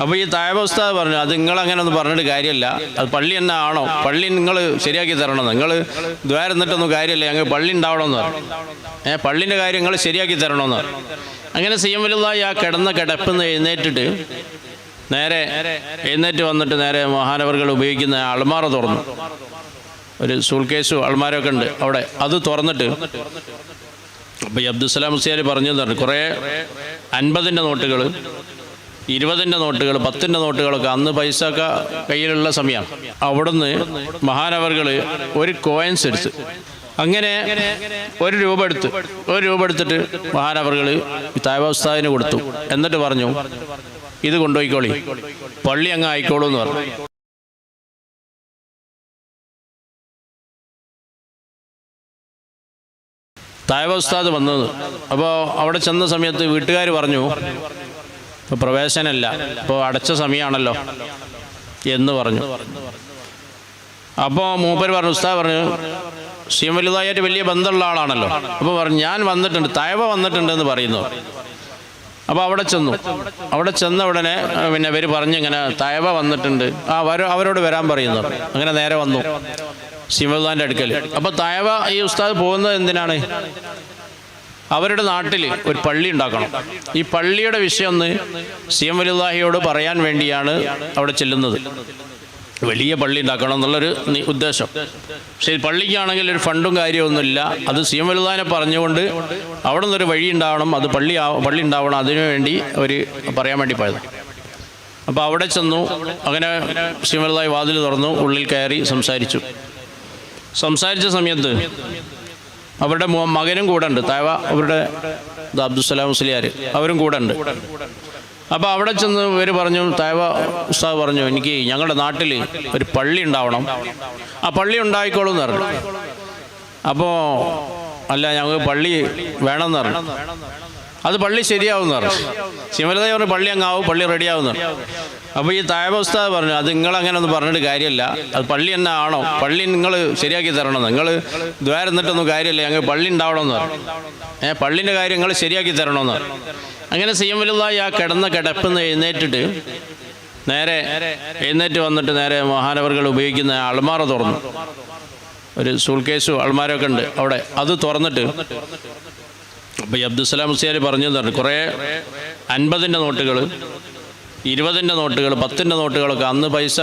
അപ്പോൾ ഈ ഉസ്താദ് പറഞ്ഞു അത് നിങ്ങളങ്ങനെ ഒന്നും പറഞ്ഞിട്ട് കാര്യമില്ല അത് പള്ളി തന്നെ ആണോ? പള്ളി നിങ്ങൾ ശരിയാക്കി തരണം നിങ്ങൾ ദ്വാരന്നിട്ടൊന്നും കാര്യമില്ല ഞങ്ങൾ പള്ളി ഉണ്ടാവണമെന്ന് പറഞ്ഞു. ഏഹ് പള്ളിന്റെ കാര്യം നിങ്ങൾ ശരിയാക്കി തരണമെന്ന് അങ്ങനെ സി എം വലുതായി ആ കിടന്ന കിടപ്പെന്ന് എഴുന്നേറ്റിട്ട് നേരെ എഴുന്നേറ്റ് വന്നിട്ട് നേരെ മഹാനവറുകൾ ഉപയോഗിക്കുന്ന അൾമാറ തുറന്നു. ഒരു സൂൾ കേസും അൾമാരൊക്കെ ഉണ്ട് അവിടെ. അത് തുറന്നിട്ട് അപ്പോൾ ഈ അബ്ദുസലാം മുസ്ലിയാർ പറഞ്ഞു. തന്നെ കുറേ അൻപതിന്റെ നോട്ടുകൾ ഇരുപതിന്റെ നോട്ടുകൾ പത്തിന്റെ നോട്ടുകളൊക്കെ അന്ന് പൈസ ഒക്കെ കയ്യിലുള്ള സമയം. അവിടുന്ന് മഹാനവറുകൾ ഒരു കോയിൻസ് എടുത്ത് അങ്ങനെ ഒരു രൂപ എടുത്ത് ഒരു രൂപ എടുത്തിട്ട് മഹാനവറുകൾ തായവസ്ഥാദിന് കൊടുത്തു. എന്നിട്ട് പറഞ്ഞു ഇത് കൊണ്ടുപോയിക്കോളി. പള്ളി അങ്ങ് ആയിക്കോളൂ എന്ന് പറഞ്ഞു. തായവസ്ഥാത് വന്നത്. അപ്പോൾ അവിടെ ചെന്ന സമയത്ത് വീട്ടുകാർ പറഞ്ഞു ഇപ്പോൾ പ്രവേശനമില്ല. ഇപ്പോൾ അടച്ച സമയമാണല്ലോ എന്ന് പറഞ്ഞു. അപ്പോൾ മൂപ്പർ പറഞ്ഞു ഉസ്താദ് പറഞ്ഞു സീം വലുതായിട്ട് വലിയ ബന്ധമുള്ള ആളാണല്ലോ. അപ്പോൾ പറഞ്ഞു ഞാൻ വന്നിട്ടുണ്ട് തയവ വന്നിട്ടുണ്ട് എന്ന് പറയുന്നു. അപ്പോൾ അവിടെ ചെന്നു. അവിടെ ചെന്ന ഉടനെ പിന്നെ ഇവർ പറഞ്ഞു ഇങ്ങനെ തയവ വന്നിട്ടുണ്ട്. ആ അവർ അവരോട് വരാൻ പറയുന്നു. അങ്ങനെ നേരെ വന്നു. സിമദാന്റെ അടുക്കൽ അപ്പോൾ തയവ ഈ ഉസ്താദ് പോകുന്നത് എന്തിനാണ്? അവരുടെ നാട്ടിൽ ഒരു പള്ളി ഉണ്ടാക്കണം. ഈ പള്ളിയുടെ വിഷയം ഒന്ന് സി എം വലുല്ലാഹിയോട് പറയാൻ വേണ്ടിയാണ് അവിടെ ചെല്ലുന്നത്. വലിയ പള്ളി ഉണ്ടാക്കണം എന്നുള്ളൊരു ഉദ്ദേശം. പക്ഷേ പള്ളിക്കാണെങ്കിൽ ഒരു ഫണ്ടും കാര്യമൊന്നുമില്ല അത് സി എം വലുതാനെ പറഞ്ഞുകൊണ്ട് അവിടെ നിന്നൊരു വഴി ഉണ്ടാവണം. അത് പള്ളി പള്ളി ഉണ്ടാവണം. അതിനു വേണ്ടി അവർ പറയാൻ വേണ്ടി പോയത് അപ്പോൾ അവിടെ ചെന്നു. അങ്ങനെ സി എം വലുതായി വാതിൽ തുറന്നു. ഉള്ളിൽ കയറി സംസാരിച്ചു. സംസാരിച്ച സമയത്ത് അവരുടെ മകനും കൂടെ ഉണ്ട്. താവ അവരുടെ അബ്ദുസലാം മുസ്ലിയാർ അവരും കൂടെ ഉണ്ട്. അപ്പോൾ അവിടെ ചെന്ന് ഇവർ പറഞ്ഞു താവ ഉസ്താദ് പറഞ്ഞു എനിക്ക് ഞങ്ങളുടെ നാട്ടിൽ ഒരു പള്ളി ഉണ്ടാവണം. ആ പള്ളി ഉണ്ടായിക്കോളും എന്ന് പറഞ്ഞു. അപ്പോൾ അല്ല ഞങ്ങൾക്ക് പള്ളി വേണമെന്ന് പറഞ്ഞു. അത് പള്ളി ശരിയാവുന്ന പറഞ്ഞു. ശിവലതയെ പറഞ്ഞു പള്ളി അങ്ങാവും പള്ളി റെഡിയാവുന്ന അപ്പോൾ ഈ ഉസ്താദ് പറഞ്ഞു അത് നിങ്ങളങ്ങനെ ഒന്നും പറഞ്ഞിട്ട് കാര്യമില്ല. അത് പള്ളി തന്നെ ആണോ? പള്ളി നിങ്ങൾ ശരിയാക്കി തരണം. നിങ്ങൾ ദ്വാരന്നിട്ടൊന്നും കാര്യമില്ല. ഞങ്ങൾ പള്ളി ഉണ്ടാവണമെന്ന് പറഞ്ഞു. ഏ പള്ളിന്റെ കാര്യം നിങ്ങൾ ശരിയാക്കി തരണമെന്ന് അങ്ങനെ സി എം വലുതായി ആ കിടന്ന കിടപ്പെന്ന് എഴുന്നേറ്റിട്ട് നേരെ എഴുന്നേറ്റ് വന്നിട്ട് നേരെ മഹാനവറുകൾ ഉപയോഗിക്കുന്ന അൾമാറ തുറന്നു. ഒരു സൂൾ കേസും അൾമാരൊക്കെ ഉണ്ട് അവിടെ. അത് തുറന്നിട്ട് അപ്പോൾ ഈ അബ്ദുസ്സലാം ഹുസിയാരി പറഞ്ഞു പറഞ്ഞു കുറേ അൻപതിന്റെ നോട്ടുകൾ ഇരുപതിന്റെ നോട്ടുകൾ പത്തിന്റെ നോട്ടുകളൊക്കെ അന്ന് പൈസ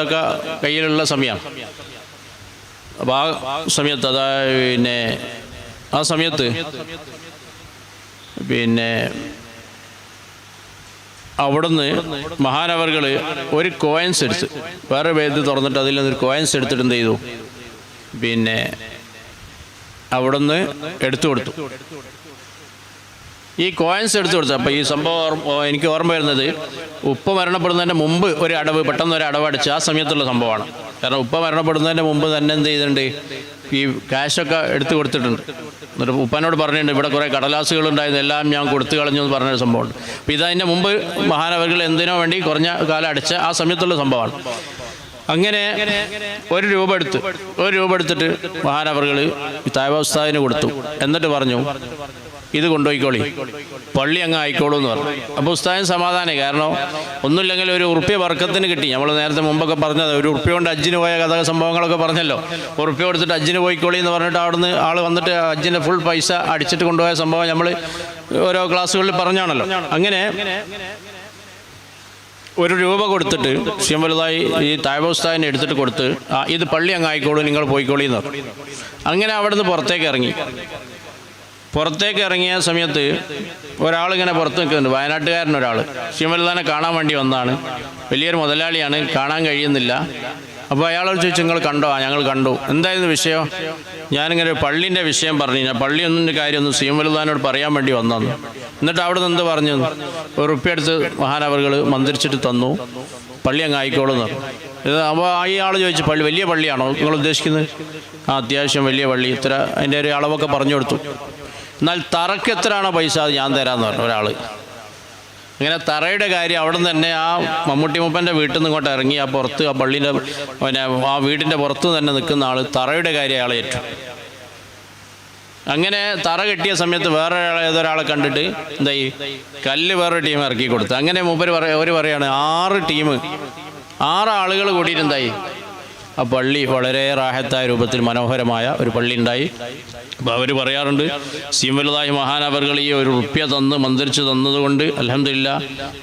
കയ്യിലുള്ള സമയം. അപ്പോൾ ആ സമയത്ത് അതാ പിന്നെ ആ സമയത്ത് പിന്നെ അവിടുന്ന് മഹാനവറുകൾ ഒരു കോയിൻസ് എടുത്ത് വേറെ വേദി തുറന്നിട്ട് അതിൽ നിന്നൊരു കോയിൻസ് എടുത്തിട്ട് എന്ത് ചെയ്തു? പിന്നെ അവിടുന്ന് എടുത്തു കൊടുത്തു. ഈ കോയിൻസ് എടുത്തു കൊടുത്തു. അപ്പോൾ ഈ സംഭവം എനിക്ക് ഓർമ്മ വരുന്നത് ഉപ്പ മരണപ്പെടുന്നതിന്റെ മുമ്പ് ഒരു അടവ് പെട്ടെന്ന് ഒരു അടവ് അടിച്ച ആ സമയത്തുള്ള സംഭവമാണ്. കാരണം ഉപ്പ മരണപ്പെടുന്നതിന്റെ മുമ്പ് തന്നെ എന്ത് ചെയ്തിട്ടുണ്ട്? ഈ ക്യാഷൊക്കെ എടുത്തു കൊടുത്തിട്ടുണ്ട്. എന്നിട്ട് ഉപ്പനോട് പറഞ്ഞിട്ടുണ്ട് ഇവിടെ കുറേ കടലാസുകളുണ്ടായിരുന്നു എല്ലാം ഞാൻ കൊടുത്തു കളഞ്ഞു എന്ന് പറഞ്ഞൊരു സംഭവമുണ്ട്. അപ്പോൾ ഇതതിന്റെ മുമ്പ് മഹാനവകൾ എന്തിനോ വേണ്ടി കുറഞ്ഞ കാലം അടിച്ച ആ സമയത്തുള്ള സംഭവമാണ്. അങ്ങനെ ഒരു രൂപ എടുത്തു ഒരു രൂപ എടുത്തിട്ട് മഹാനവറുകൾ തായവസ്ഥാവിന് കൊടുത്തു. എന്നിട്ട് പറഞ്ഞു ഇത് കൊണ്ടുപോയിക്കോളി. പള്ളി അങ്ങ് ആയിക്കോളൂ എന്ന് പറഞ്ഞു. അപ്പോൾ ഉസ്താദൻ സമാധാനം കാരണം ഒന്നുമില്ലെങ്കിൽ ഒരു ഉറുപ്പ്യ വർക്കത്തിന് കിട്ടി. നമ്മൾ നേരത്തെ മുമ്പൊക്കെ പറഞ്ഞത് ഒരു ഉറുപ്പ്യ കൊണ്ട് അജ്ജിന് പോയ കഥ സംഭവങ്ങളൊക്കെ പറഞ്ഞല്ലോ. ഉറുപ്പ്യ കൊടുത്തിട്ട് അജ്ജിന് പോയിക്കോളി എന്ന് പറഞ്ഞിട്ട് അവിടുന്ന് ആൾ വന്നിട്ട് അജ്ജിന്റെ ഫുൾ പൈസ അടിച്ചിട്ട് കൊണ്ടുപോയ സംഭവം നമ്മൾ ഓരോ ക്ലാസ്സുകളിൽ പറഞ്ഞാണല്ലോ. അങ്ങനെ ഒരു രൂപ കൊടുത്തിട്ട് ശ്യം വലുതായി ഈ തായബോസ്താദിനെ എടുത്തിട്ട് കൊടുത്ത് ഇത് പള്ളി അങ്ങ് ആയിക്കോളൂ നിങ്ങൾ പോയിക്കോളി എന്ന് പറഞ്ഞു. അങ്ങനെ അവിടുന്ന് പുറത്തേക്ക് ഇറങ്ങി. പുറത്തേക്ക് ഇറങ്ങിയ സമയത്ത് ഒരാളിങ്ങനെ പുറത്ത് നിൽക്കുന്നുണ്ട്. വയനാട്ടുകാരൻ ഒരാൾ ശ്രീമലതാനെ കാണാൻ വേണ്ടി വന്നതാണ് വലിയൊരു മുതലാളിയാണ്. കാണാൻ കഴിയുന്നില്ല. അപ്പോൾ അയാളോട് ചോദിച്ചു നിങ്ങൾ കണ്ടോ? ഞങ്ങൾ കണ്ടു. എന്തായിരുന്നു വിഷയം? ഞാനിങ്ങനെ പള്ളിന്റെ വിഷയം പറഞ്ഞു. ഞാൻ പള്ളി പള്ളിയൊന്നിന്റെ കാര്യമൊന്നും സീമലുദാനോട് പറയാൻ വേണ്ടി വന്നു എന്നിട്ട് അവിടെ നിന്ന് എന്ത് പറഞ്ഞു? ഒരു ഉപ്പിയെടുത്ത് മഹാനവറുകൾ മന്ദിരിച്ചിട്ട് തന്നു. പള്ളി അങ്ങ് ആയിക്കോളൂ അപ്പോൾ ഈ ആൾ ചോദിച്ചു പള്ളി വലിയ പള്ളിയാണോ നിങ്ങൾ ഉദ്ദേശിക്കുന്നത്? ആ അത്യാവശ്യം വലിയ പള്ളി. ഇത്ര അതിന്റെ ഒരു അളവൊക്കെ പറഞ്ഞു കൊടുത്തു. എന്നാൽ തറയ്ക്ക് എത്രയാണോ പൈസ അത് ഞാൻ തരാമെന്ന് പറഞ്ഞു ഒരാൾ അങ്ങനെ തറയുടെ കാര്യം അവിടെ തന്നെ ആ മമ്മൂട്ടി മുപ്പന്റെ വീട്ടിൽ നിന്ന് ഇങ്ങോട്ട് ഇറങ്ങി ആ പുറത്ത് ആ പള്ളീന്റെ പിന്നെ ആ വീടിന്റെ പുറത്ത് തന്നെ നിൽക്കുന്ന ആൾ തറയുടെ കാര്യം അയാളെ ഏറ്റു. അങ്ങനെ തറ കെട്ടിയ സമയത്ത് വേറെ ഏതൊരാളെ കണ്ടിട്ട് എന്തായി കല്ല് വേറൊരു ടീം ഇറക്കി കൊടുത്തു. അങ്ങനെ മൂപ്പര് പറ അവർ പറയാണ് ആറ് ടീം ആറ് ആളുകൾ കൂടിയിട്ട് എന്തായി? ആ പള്ളി വളരെ റാഹത്തായ രൂപത്തിൽ മനോഹരമായ ഒരു പള്ളി ഉണ്ടായി. അപ്പോൾ അവർ പറയാറുണ്ട് സീമലതായി മഹാനവറുകൾ ഈ ഒരു റുപ്യ തന്ന് മന്ത്രിച്ച് തന്നതുകൊണ്ട് അലഹമില്ല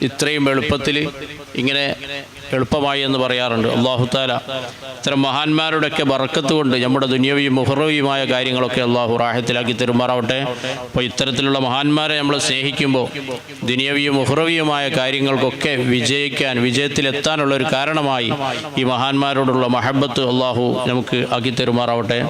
ഇത്രയും എളുപ്പത്തിൽ ഇങ്ങനെ എളുപ്പമായി എന്ന് പറയാറുണ്ട്. അള്ളാഹു താല ഇത്തരം മഹാന്മാരുടെയൊക്കെ ബറക്കത്ത് കൊണ്ട് നമ്മുടെ ദുനിയവിയും മുഹറവിയുമായ കാര്യങ്ങളൊക്കെ അള്ളാഹു റാഹത്തിലാക്കി തെരുമാറാവട്ടെ. അപ്പോൾ ഇത്തരത്തിലുള്ള മഹാന്മാരെ നമ്മൾ സ്നേഹിക്കുമ്പോൾ ദുനിയവിയും മുഹറവിയുമായ കാര്യങ്ങൾക്കൊക്കെ വിജയിക്കാൻ വിജയത്തിലെത്താനുള്ള ഒരു കാരണമായി ഈ മഹാന്മാരോടുള്ള മഹബത്ത് അള്ളാഹു നമുക്ക് ആക്കി തെരുമാറാവട്ടെ.